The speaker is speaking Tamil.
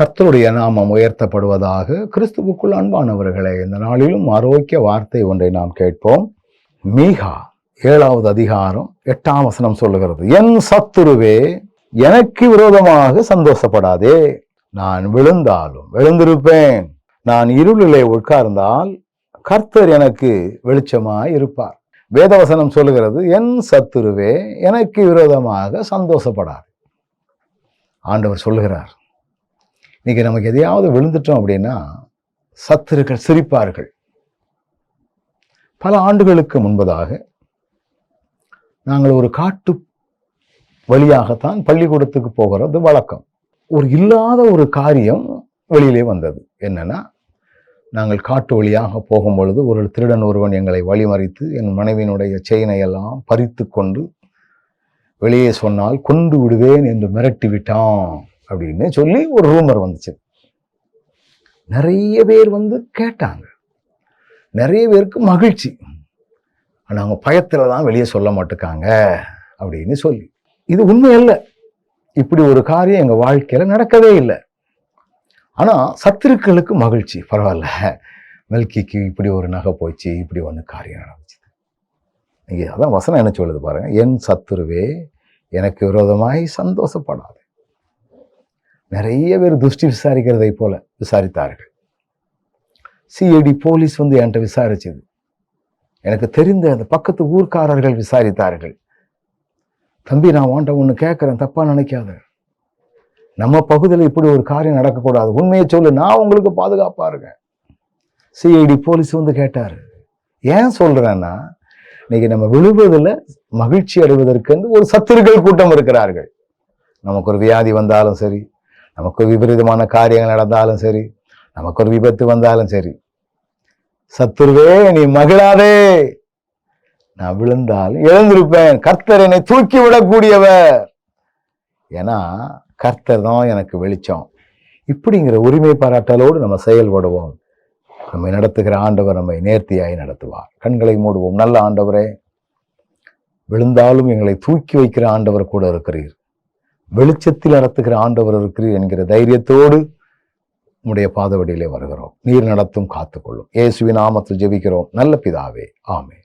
கர்த்தருடைய நாமம் உயர்த்தப்படுவதாக கிறிஸ்துவுக்குள் அன்பானவர்களே இந்த நாளிலும் ஆரோக்கிய வார்த்தை ஒன்றை நாம் கேட்போம். மீகா ஏழாவது அதிகாரம் எட்டாம் வசனம் சொல்லுகிறது என் சத்துருவே எனக்கு விரோதமாக சந்தோஷப்படாதே. நான் விழுந்தாலும் விழுந்திருப்பேன். நான் இருளிலே உட்கார்ந்தால் கர்த்தர் எனக்கு வெளிச்சமாய் இருப்பார். வேதவசனம் சொல்லுகிறது என் சத்துருவே எனக்கு விரோதமாக சந்தோஷப்படாது. ஆண்டவர் சொல்லுகிறார் இன்னைக்கு நமக்கு எதையாவது விழுந்துட்டோம் அப்படின்னா சத்துருக்கள் சிரிப்பார்கள். பல ஆண்டுகளுக்கு முன்பதாக நாங்கள் ஒரு காட்டு வழியாகத்தான் பள்ளிக்கூடத்துக்கு போகிறது வழக்கம். ஒரு இல்லாத ஒரு காரியம் வெளியிலே வந்தது. என்னன்னா நாங்கள் காட்டு வழியாக போகும் பொழுது ஒரு திருடன் ஒருவன் எங்களை வழிமறித்து என் மனைவியினுடைய செயினை எல்லாம் பறித்து கொண்டு வெளியே சொன்னால் கொண்டு விடுவேன் என்று மிரட்டி விட்டான். அப்படின்னு சொல்லி ஒரு ரூமர் வந்துச்சு. நிறைய பேர் வந்து கேட்டாங்க. நிறைய பேருக்கு மகிழ்ச்சி. ஆனால் அவங்க பயத்தில் தான் வெளியே சொல்ல மாட்டுக்காங்க அப்படின்னு சொல்லி. இது உண்மை இல்லை இப்படி ஒரு காரியம் எங்கள் வாழ்க்கையில் நடக்கவே இல்லை. ஆனால் சத்துருக்களுக்கு மகிழ்ச்சி. பரவாயில்ல. மெல்கிக்கு இப்படி ஒரு நகை போச்சு இப்படி ஒன்று காரியம் நடந்துச்சு. நீங்கள் அதான் வசனம் என்ன சொல்லுது பாருங்கள் என் சத்துருவே எனக்கு விரோதமாய் சந்தோஷப்படாது. நிறைய பேர் துஷ்டி விசாரிக்கிறதை போல விசாரித்தார்கள். சிஐடி போலீஸ் வந்து என்கிட்ட விசாரிச்சது. எனக்கு தெரிந்த அந்த பக்கத்து ஊர்க்காரர்கள் விசாரித்தார்கள். தம்பி நான் வாண்ட ஒன்று கேட்குறேன் தப்பாக நினைக்காத. நம்ம பகுதியில் இப்படி ஒரு காரியம் நடக்கக்கூடாது. உண்மையை சொல்லு நான் உங்களுக்கு பாதுகாப்பாக இருக்கேன். சிஐடி போலீஸ் வந்து கேட்டார். ஏன் சொல்கிறேன்னா இன்னைக்கு நம்ம விழுவதில் மகிழ்ச்சி அடைவதற்கு ஒரு சத்துருக்கள் கூட்டம் இருக்கிறார்கள். நமக்கு ஒரு வியாதி வந்தாலும் சரி நமக்கு விபரீதமான காரியங்கள் நடந்தாலும் சரி நமக்கு ஒரு விபத்து வந்தாலும் சரி சத்துருவே நீ மகிழாதே. நான் விழுந்தால் எழுந்திருப்பேன். கர்த்தர் என்னை தூக்கி விடக்கூடியவர் ஏன்னா கர்த்தர் தான் எனக்கு வெளிச்சம். இப்படிங்கிற உரிமை பாராட்டலோடு நம்ம செயல்படுவோம். நம்மை நடத்துகிற ஆண்டவர் நம்மை நேர்த்தியாய் நடத்துவார். கண்களை மூடுவோம். நல்ல ஆண்டவரே விழுந்தாலும் எங்களை தூக்கி வைக்கிற ஆண்டவர் கூட இருக்கிறீர். வெளிச்சத்தில் நடத்துகிற ஆண்டவர் இருக்கிறீர் என்கிற தைரியத்தோடு உம்முடைய பாதவடியிலே வருகிறோம். நீர் நடத்தும் காத்துக்கொள்ளும். இயேசுவின் நாமத்தில் ஜெபிக்கிறோம். நல்ல பிதாவே. ஆமே